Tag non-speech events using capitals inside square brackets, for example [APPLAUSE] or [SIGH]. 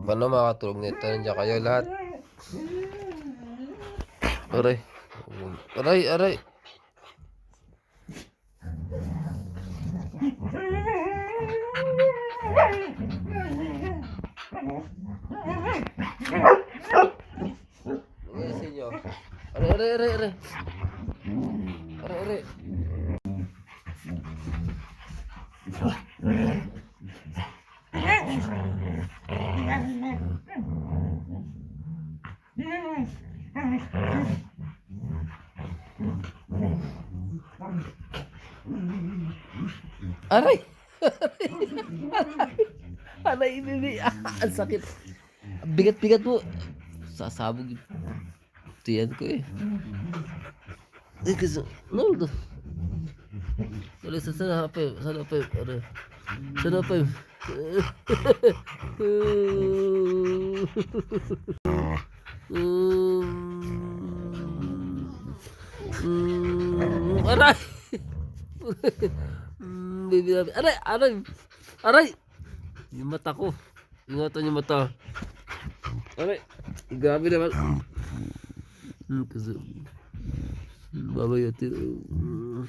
Paano makatulog nito? Nandiyan kayo lahat. Aray. Aray, aray. Ano sa inyo? Aray, aray, aray, aray. Aray, aray. Aray! Aray, bibi. Ah, ang sakit. Bigat-bigat po. Sasabog yung tiyan ko eh. Eh, kasi, no, no. Dali, sa sana pa yun, sana pa yun, aray. Sana pa yun. Mm, Aray! [LAUGHS] Mm, Baby namin. Aray! Aray! Aray! Yung mata ko. Ingatan yung mata. Aray! Grabe naman. Hmm, kasi... Babayatin. Hmm.